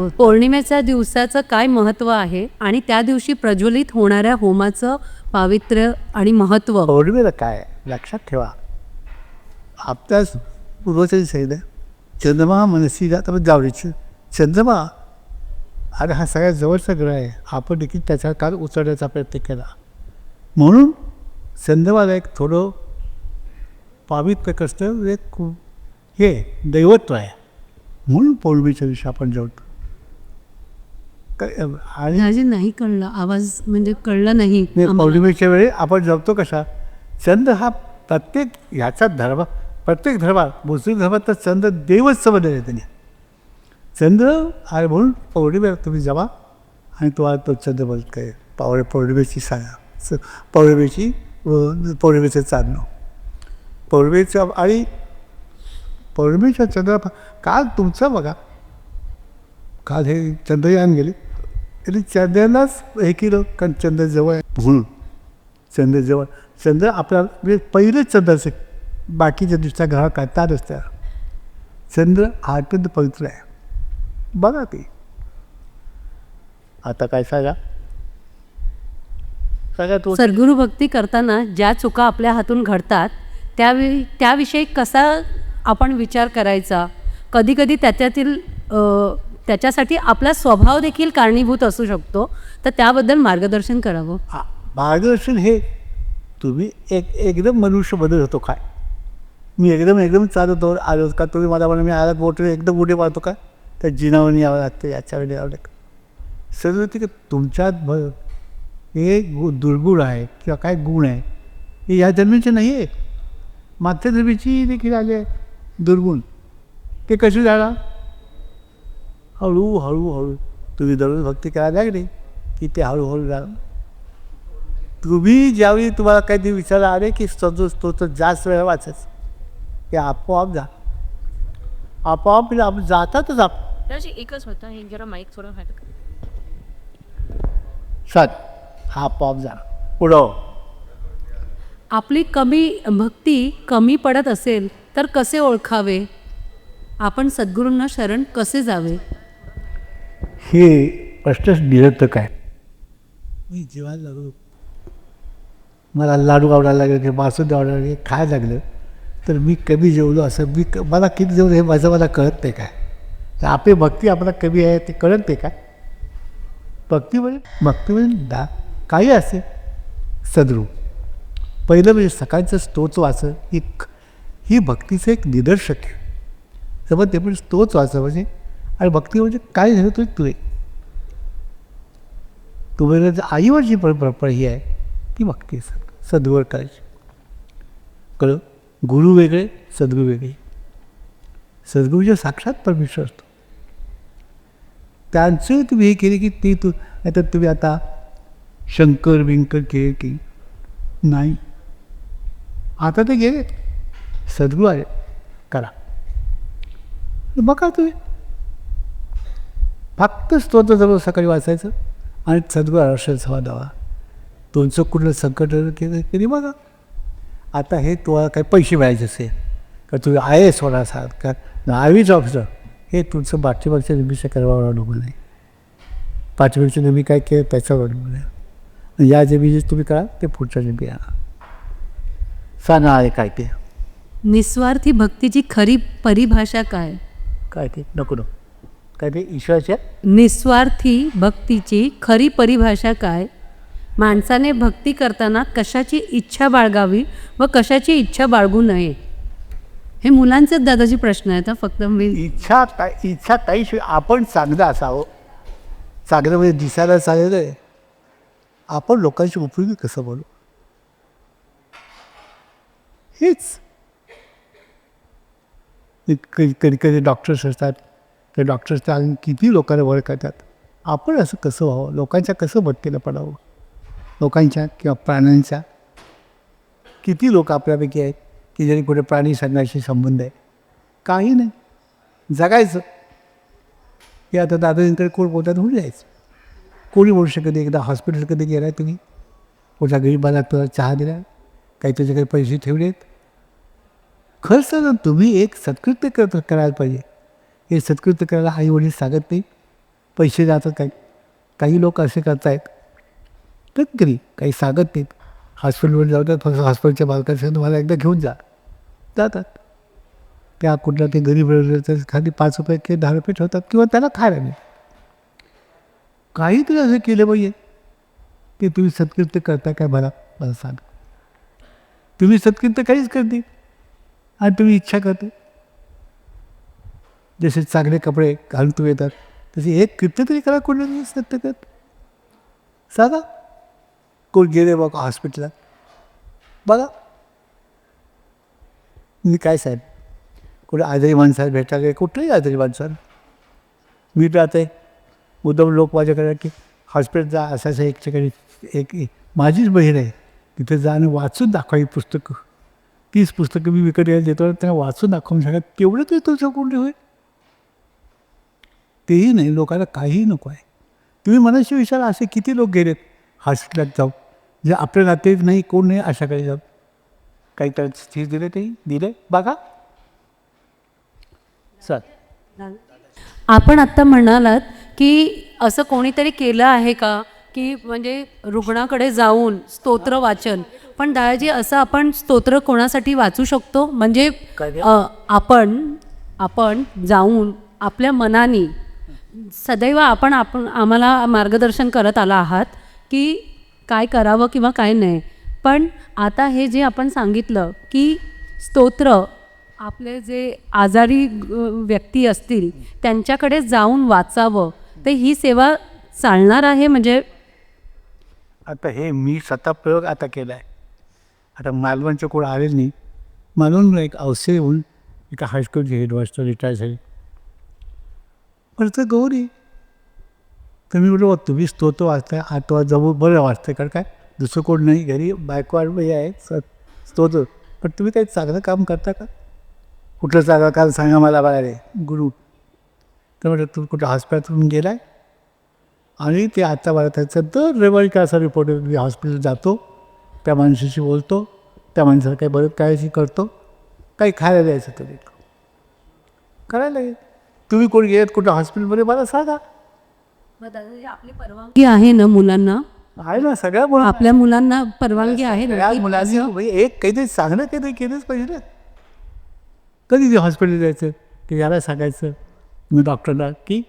तो पौर्णिमेच्या दिवसाचं काय महत्त्व आहे आणि त्या दिवशी प्रज्वलित होणाऱ्या होमाचं पावित्र्य आणि महत्त्व? पौर्णिमेला काय? लक्षात ठेवा. आपल्याच पूर्वजांनी सांगितलं चंद्रमा मनसी जात जावळीची चंद्रमा अरे हा सगळ्यात जवळचा ग्रह आहे. आपण देखील त्याचा काल उचलण्याचा प्रयत्न केला. म्हणून चंद्रमाला एक थोडं पावित्र्य कसं एक हे दैवत्व आहे. म्हणून पौर्णिमेच्या दिवशी आपण जेवतो राजे नाही कळलं आवाज म्हणजे कळलं नाही. पौर्णिमेच्या वेळी आपण जपतो कसा? चंद्र हा प्रत्येक ह्याचा धर्म प्रत्येक धर्मात मुस्लिम धर्मात तर चंद्र देवच समजले त्यांनी. चंद्र आहे म्हणून पौर्णिमेला तुम्ही जमा आणि तुम्हाला तो चंद्र बोलत काय? पौर पौर्णिमेची सा स- पौर्णिमेची पौर्णिमेचं चांदणं. पौर्णिमेचं आणि पौर्णिमेच्या चंद्र काल तुमचं बघा. काल हे चंद्रयान गेले. तरी चंद्रालाच हे केलं कारण चंद्र जवळ आहे म्हणून चंद्र जवळ चंद्र आपल्याला म्हणजे पहिलेच चंद्र असेल बाकीच्या दुसऱ्या ग्रह करतात असत्या चंद्र हा अत्यंत पवित्र आहे बघा ते आता काय सांगा सांगा तो सद्गुरू भक्ती करताना ज्या चुका आपल्या हातून घडतात त्यावेळी त्याविषयी कसा आपण विचार करायचा कधी कधी त्याच्यातील त्याच्यासाठी आपला स्वभाव देखील कारणीभूत असू शकतो. तर त्याबद्दल मार्गदर्शन करावं. मार्गदर्शन हे तुम्ही एक एकदम मनुष्य बदल होतो काय? मी एकदम एकदम चालतो आलो का तुम्ही मला म्हणा मी आला मोठे एकदम उठे पाहतो का? त्या जिनावरून यावं लागतं याच्या वेळी यावं लागतं. सर्व ते तुमच्यात भ हे गु दुर्गुण आहे किंवा काय गुण आहे हे या जन्मीचे नाही आहे मातृधर्मीची जन्मीची देखील आले आहे दुर्गुण. ते कसे झाला? हळू हळू हळू. तुम्ही दररोज भक्ती करायला लागली की ते हळूहळू झालं तुम्ही ज्यावेळी तुम्हाला काहीतरी विचार आले की सजो स्तोत्र जास्त वेळ वाचायचं. ते आपोआप जा. आपोआप म्हणजे आपण जातातच आप त्याची एकच होतं हे जरा माईक थोडं हट कर. सात आपोआप जा. पुढं. आपली कमी भक्ती कमी पडत असेल तर कसे ओळखावे? आपण सद्गुरूंना शरण कसे जावे? हे प्रश्नच निरर्थक आहे. मी जेवायला लागलो. मला लाडू आवडायला लागले की बासुंदी आवडायला लागले खायला लागलं. तर मी कमी जेवलो असं मी क- मला किती जेवलं हे माझं मला कळत नाही काय. तर आपली भक्ती आपला कमी आहे ते कळत नाही काय. भक्ती म्हणजे भक्ती म्हणजे दा काही असे सदरूप पहिलं म्हणजे सकाळचं स्तोच वाचं ही ही भक्तीचं एक निदर्शक आहे. समज ते पण स्तोच वाचं म्हणजे आणि भक्ती म्हणजे काय झालं तरी तुझे तुम्ही आईवर जी परंपरा ही आहे ती भक्ती आहे करायची. कळ गुरु वेगळे सद्गुरू वेगळे. सद्गुरू जे साक्षात परमेश्वर असतो. त्यांचं तुम्ही हे केले की ते तू नाही तर तुम्ही आता शंकर बिंकर केले की नाही. आता ते गेले. सद्गुरू आले. करा. बघा तुम्ही? फक्त स्तोत्र जवळ सकाळी वाचायचं आणि सद्गुरू आरक्षण सवा द्यावा तुमचं कुठलं संकट आलं की कधी बघा आता हे तुम्हाला काही पैसे मिळायचे असेल का तुम्ही आय एस होणार असाल का आयवीज ऑफिसर हे तुमचं पाठीमागच्या नेहमीच्या करावं अवलंबून आहे पाठीमागच्या नेहमी काय केलं त्याच्यावर अवलंबून आहे या जमिनीचे तुम्ही करा ते पुढच्या जमी आणा सांगा आहे काय ते? निस्वार्थी भक्तीची खरी परिभाषा काय? काय ते? नको नको. ते ईश्वराच्या निस्वार्थी भक्तीची खरी परिभाषा काय? माणसाने भक्ती करताना कशाची इच्छा बाळगावी व कशाची इच्छा बाळगू नये? हे मुलांचेच दादाची प्रश्न आहेत फक्त मी इच्छा काय इच्छा काहीशिवाय आपण चांगलं असावं. चांगलं म्हणजे दिसायला चालेल आहे आपण लोकांशी उपयोगी कसं बोलू? हेच. कधी कधी कधी डॉक्टर्स असतात. ते डॉक्टर्स त्या किती लोकांना वर करतात. आपण असं कसं व्हावं? लोकांच्या कसं भटकेला पडावं? लोकांच्या किंवा प्राण्यांच्या? किती लोक आपल्यापैकी आहेत की ज्यांनी कुठे प्राणी संघाशी संबंध आहे? काही नाही. जगायचं. हे आता दादाजींकडे कोण बोलतात? होऊन जायचं. कोणी बोलू शकत नाही? एकदा हॉस्पिटल कधी गेलाय तुम्ही. कुठल्या गरीबाला तुला चहा दिला? काही तुझ्याकडे पैसे ठेवलेत? खरंच तर तुम्ही एक सत्कृत्य करत करायला पाहिजे. हे सत्कृत्य करायला आई वडील सांगत नाही. पैसे जातात काही काही लोक असे करतायत. तर तरी काही सांगत नाहीत. हॉस्पिटलवर जातात फक्त हॉस्पिटलच्या मालकाच्या तुम्हाला एकदा घेऊन जा. जातात. त्या कुठला ते गरीब तर खाली पाच रुपये किंवा दहा रुपये ठेवतात किंवा त्याला खायला नाही. काहीतरी असं केलं पाहिजे. की तुम्ही सत्कृत्य करता काय मला मला सांग. तुम्ही सत्कृत्य काहीच करते आणि तुम्ही इच्छा करते जसे चांगले कपडे घालून तुम्ही येतात तसे एक कृत्य तरी करा कोणी सत्य साधा सांगा. कोण गेले बघा हॉस्पिटलात बघा. मी काय साहेब? कुठे आजारी माणसाला भेटायला काय कुठल्याही आजारी माणसाला मी आहे मुद्दाम लोक माझ्याकडे की हॉस्पिटल जा असं असं एक ठिकाणी एक माझीच बहीण आहे. तिथे जाणं वाचून दाखवा ही पुस्तकं. तीच पुस्तकं मी विकत घ्यायला देतो त्यांना वाचून दाखवून सांगा तेवढं तरी तुमचं कोणते होईल तेही नाही लोकांना काहीही नको आहे. तुम्ही मनाशी विचारा असे किती लोक गेलेत? हॉस्पिटलात जाऊ जे आपल्या नातेवाईक नाही कोण नाही अशाकडे जाऊ काही तर स्थिर दिले तेही दिले. बघा. सर. आपण आत्ता म्हणालात की असं कोणीतरी केलं आहे का? की म्हणजे रुग्णाकडे जाऊन स्तोत्र वाचन. पण दादाजी असं आपण स्तोत्र कोणासाठी वाचू शकतो? म्हणजे आपण आपण जाऊन आपल्या मनाने सदैव आपण आपण आम्हाला मार्गदर्शन करत आला आहात की काय करावं किंवा काय नाही. पण आता हे जे आपण सांगितलं की स्तोत्र आपले जे आजारी व्यक्ती असतील त्यांच्याकडे जाऊन वाचावं तर ही सेवा चालणार आहे म्हणजे? आता हे मी स्वतः प्रयोग आता केला आहे आता मालवणचं कोण आलेलं नाही म्हणून एक अवसर येऊन एका हायस्कूलची हेडमास्टर रिटायर झाली. पण तर गौरी. तुम्ही म्हटलं हो, तुम्ही स्तोत्र वाचताय आठवा जवळ बरं वाचतंय कारण काय? दुसरं कोण नाही घरी बायको हे आहे स- स्तोत्र. पण तुम्ही काही चांगलं काम करता का? कुठलं चांगलं काम सांगा मला बघा रे गुरु. तर म्हटलं तू कुठं हॉस्पिटलून गेलाय? आणि ते आता मला त्याचं दर रविवारी काय असा रिपोर्ट मी हॉस्पिटल जातो त्या माणसाशी बोलतो त्या माणसाला काही बरं काळजी करतो काही खायला द्यायचं तरी करायला लागेल. तुम्ही कोणी गेलात? कुठं हॉस्पिटलमध्ये मला सांगा. आपली परवानगी आहे ना मुलांना? आहे ना सगळ्या मुलं आपल्या मुलांना परवानगी आहे ना? मुलांनी एक काहीतरी सांगणं काहीतरी केलंच पाहिजे ना. कधी ते हॉस्पिटल जायचं? की याला सांगायचं मी डॉक्टरला की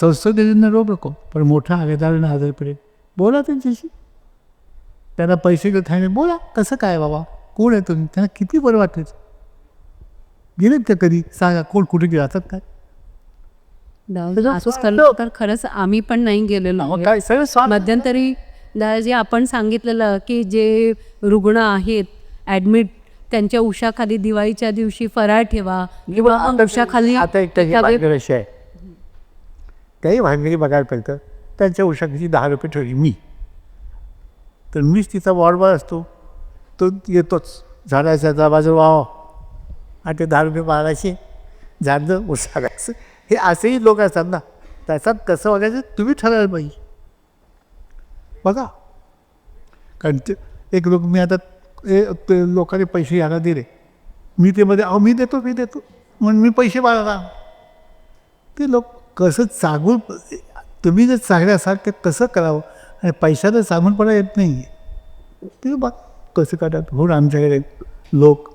संस्थेनं रोग नको पण मोठा आगेदारांना आजारी पडेल. बोला त्यांच्याशी. त्यांना पैसे घेत आहे बोला कसं काय बाबा? कोण आहे तुम्ही? त्यांना किती बरं वाटेल गेलेत का कधी? सांगा कोण कुठे जातात काय तर खरंच आम्ही पण नाही गेलेलो मध्यंतरी दादाजी आपण सांगितलेलं की जे रुग्ण आहेत ॲडमिट त्यांच्या उशाखाली दिवाळीच्या दिवशी फराळ ठेवा किंवा उशाखाली आता एक आहे. काही भानगडी बघायला पाहिजे त्यांच्या उशाखीची दहा रुपये ठेवली मी. तर मीच तिचा वॉर्डवर असतो. तो येतोच. झाडाच्या बाजू वाव. आणि ते दहा रुपये मारायचे. झाडं उसागायचं हे असेही लोक असतात ना त्याच्यात कसं वागायचं? तुम्ही ठरवायला पाहिजे बघा. कारण ते एक लोक मी आता ए- ते लोकांनी पैसे यायला दिले. मी ते मध्ये अहो मी देतो मी देतो. म्हणून मी पैसे बाळगा ते लोक कसं चागून तुम्ही जर चांगले असाल ते कसं करावं? आणि पैशाचं पडा येत नाही आहे ते बघ कसं करतात. म्हणून आमच्याकडे लोक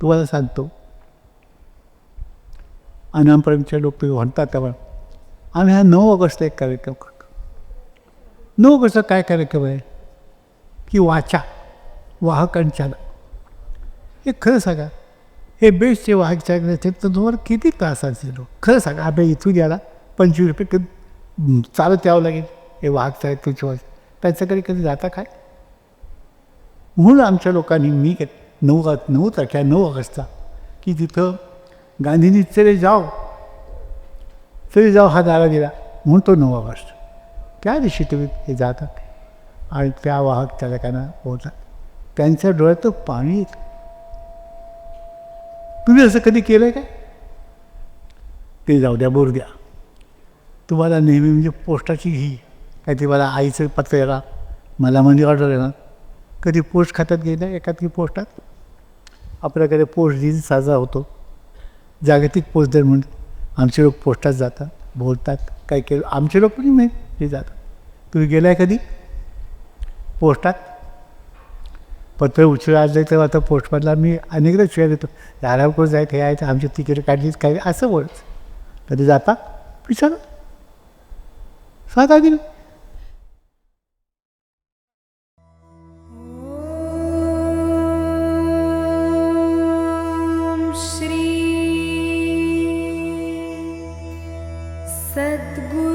तुम्हाला सांगतो. अनामपर्यंतचे लोक तुम्ही म्हणतात तेव्हा आम्ही हा नऊ ऑगस्ट एक कार्यक्रम करतो. नऊ ऑगस्ट काय कार्यक्रम आहे? की वाचा वाहकांच्या हे खरं सांगा हे बेस्टचे वाहक चालण्याचे तर तुम्हाला किती त्रास असेल हो? खरं सांगा आपल्या इथून याला पंचवीस रुपये कधी चालत यावं लागेल हे वाहक चालत तुमचे वाहक. त्यांच्याकडे कधी जाता काय? म्हणून आमच्या लोकांनी मी नऊ नऊ तारखेला नऊ ऑगस्टला की तिथं गांधींनी चले जाओ चले जाओ हा नारा दिला म्हणून तो नऊ ऑगस्ट त्या दिवशी तुम्ही हे जातात आणि त्या वाहक चालकांना पोहोचतात त्यांच्या डोळ्यात पाणी येतं तुम्ही असं कधी केलं आहे काय ते जाऊ द्या बोर द्या तुम्हाला नेहमी म्हणजे पोस्टाची ही काय ते मला आईचं पत्र येणार मला म्हणजे ऑर्डर येणार कधी पोस्ट खात्यात गेलं एखादी पोस्टात आपल्याकडे पोस्ट दिन साजरा होतो जागतिक पोस्ट म्हणून आमचे लोक पोस्टात जातात बोलतात काही केलं. आमचे लोक पण नाही हे जातात. तुम्ही गेलाय कधी? पोस्टात? पत्र उशिरा आज तेव्हा आता पोस्टमॅनला मी अनेकदा शिवाय देतो. धारावकर जायत हे आहेत आमची तिकीट काढलीच काय? असं बोलत कधी जाता? विचारा. साधा की श्री सद्गुरु